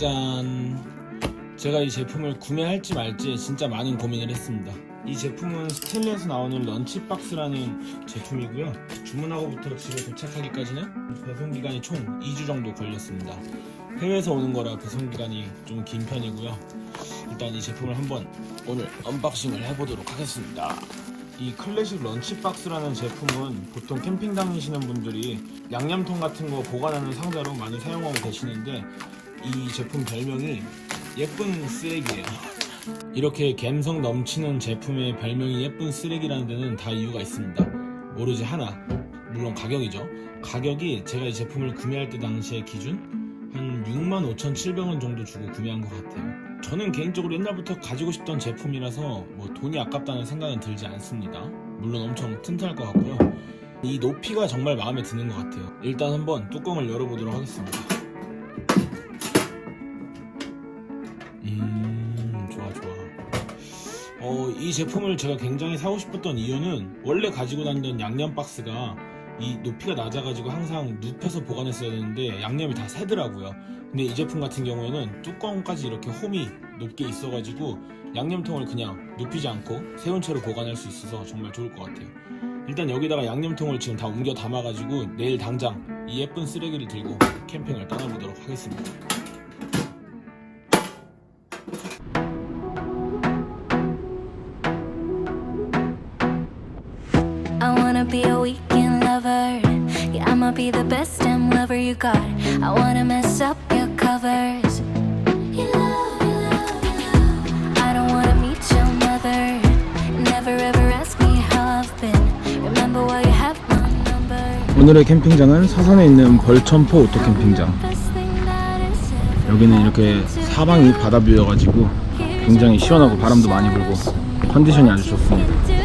짜잔 제가 이 제품을 구매할지 말지 진짜 많은 고민을 했습니다. 이 제품은 스텔레에서 나오는 런치박스라는 제품이고요. 주문하고부터 집에 도착하기까지는 배송기간이 총 2주 정도 걸렸습니다. 해외에서 오는 거라 배송기간이 좀 긴 편이고요. 일단 이 제품을 한번 오늘 언박싱을 해보도록 하겠습니다. 이 클래식 런치박스라는 제품은 보통 캠핑 다니시는 분들이 양념통 같은 거 보관하는 상자로 많이 사용하고 계시는데 이 제품 별명이 예쁜 쓰레기예요. 이렇게 감성 넘치는 제품의 별명이 예쁜 쓰레기라는 데는 다 이유가 있습니다. 오로지 하나, 물론 가격이죠. 가격이 제가 이 제품을 구매할 때 당시의 기준 한 65,700원 정도 주고 구매한 것 같아요. 저는 개인적으로 옛날부터 가지고 싶던 제품이라서 뭐 돈이 아깝다는 생각은 들지 않습니다. 물론 엄청 튼튼할 것 같고요. 이 높이가 정말 마음에 드는 것 같아요. 일단 한번 뚜껑을 열어보도록 하겠습니다. 어, 이 제품을 제가 굉장히 사고 싶었던 이유는 원래 가지고 다니던 양념 박스가 이 높이가 낮아가지고 항상 눕혀서 보관했어야 되는데 양념이 다 새더라고요. 근데 이 제품 같은 경우에는 뚜껑까지 이렇게 홈이 높게 있어가지고 양념통을 그냥 눕히지 않고 세운 채로 보관할 수 있어서 정말 좋을 것 같아요. 일단 여기다가 양념통을 지금 다 옮겨 담아가지고 내일 당장 이 예쁜 쓰레기를 들고 캠핑을 떠나보도록 하겠습니다. I'ma be the best damn lover you got. I wanna mess up your covers. You love, you love, you love. I don't wanna meet your mother. Never ever ask me how I've been. Remember why you have my number. 오늘의 캠핑장은 사산에 있는 벌천포 오토 캠핑장. Best thing that has ever 여기는 이렇게 사방이 바다 뷰여가지고 굉장히 시원하고 바람도 많이 불고 컨디션이 아주 좋습니다.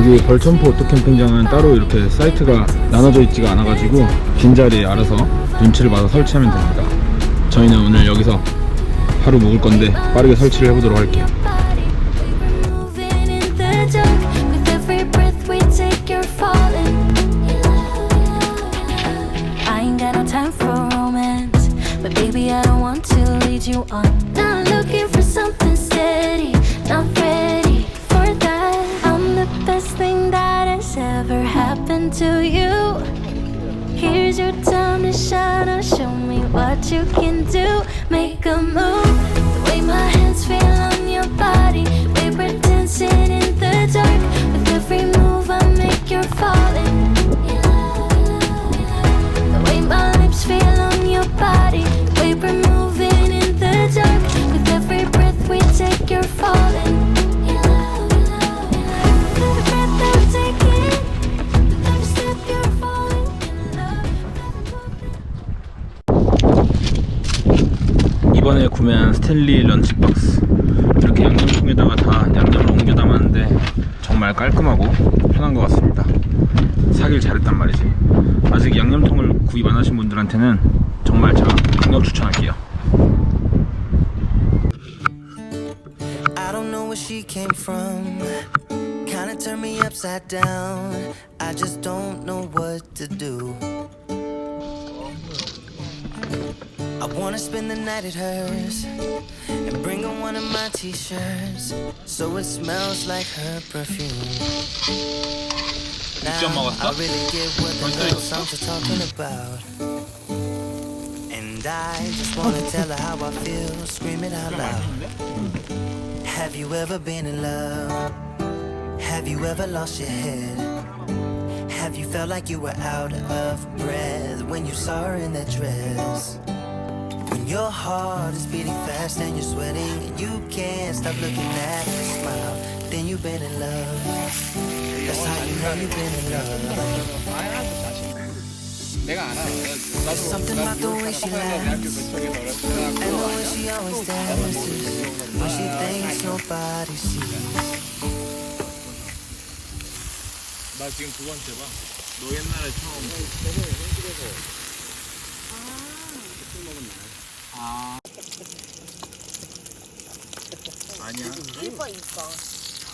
여기 벌천포 오토 캠핑장은 따로 이렇게 사이트가 나눠져 있지가 않아가지고 빈자리에 알아서 눈치를 봐서 설치하면 됩니다. 저희는 오늘 여기서 하루 묵을 건데 빠르게 설치를 해보도록 할게요. Time for romance, but baby I don't want to lead you on. To you. Here's your time to shine. Now show me what you can do. Make a move. The way my hands feel on your body. We're dancing in the dark. With every move I make, you're falling. The way my lips feel on your body. 이번에 구매한 스탠리 런치박스. 이렇게 양념통에다가 다 양념을 옮겨 담았는데 정말 깔끔하고 편한 것 같습니다. 사길 잘했단 말이지. 아직 양념통을 구입 안 하신 분들한테는 정말 제가 강력 추천할게요. Turned me upside down. I just don't know what to do. I wanna spend the night at hers and bring her one of my t shirts so it smells like her perfume. Now, I really get what the love songs are talking about. And I just wanna tell her how I feel, scream it out loud. Have you ever been in love? Have you ever lost your head? Have you felt like you were out of breath when you saw her in that dress? When your heart is beating fast and you're sweating and you can't stop looking at her smile, then you've been in love. That's how you know you've been in love. 내가 알아. 나도 Something about the way she laughs and the way she always dances when she thinks nobody sees. 나 지금 두 번째 봐. 너 옛날에 처음. 아. 아니야. 1번, 2번.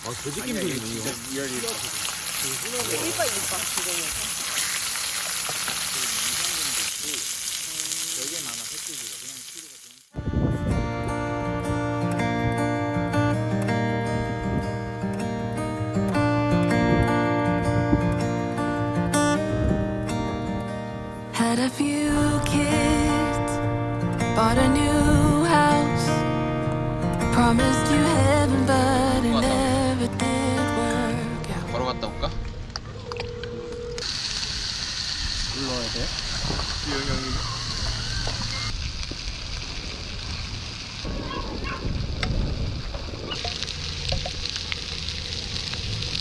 아, 이거. 리얼이 1번, 2번 지금. promised you heaven, but it never did work 걸어갔다 올까? 불러야 돼? 여기 여기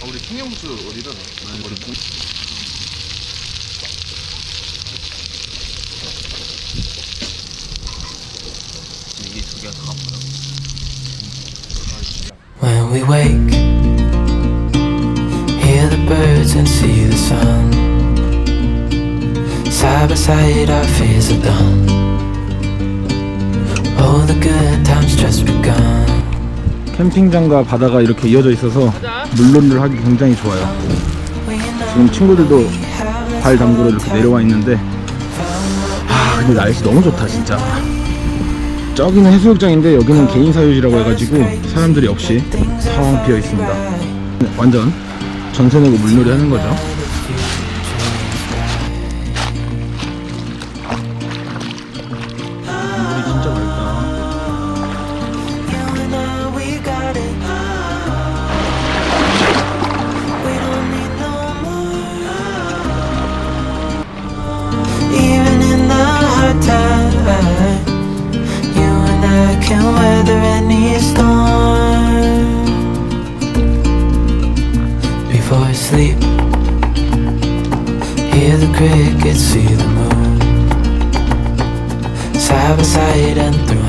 아, 우리 청양고추 어디다 머리 뿌 아, 이게 두 개가 다 뭐야? We wake, hear the birds and see the sun. Side by side, our fears are done. All the good times just begun. 캠핑장과 바다가 이렇게 이어져 있어서 물놀이를 하기 굉장히 좋아요. 지금 친구들도 발 담그러 이렇게 내려와 있는데 아 근데 날씨 너무 좋다 진짜 저기는 해수욕장인데 여기는 개인 사유지라고 해가지고 사람들이 없이 텅 비어 있습니다. 완전 전세 내고 물놀이 하는 거죠 can weather any storm. Before I sleep, hear the crickets, see the moon. Side by side and through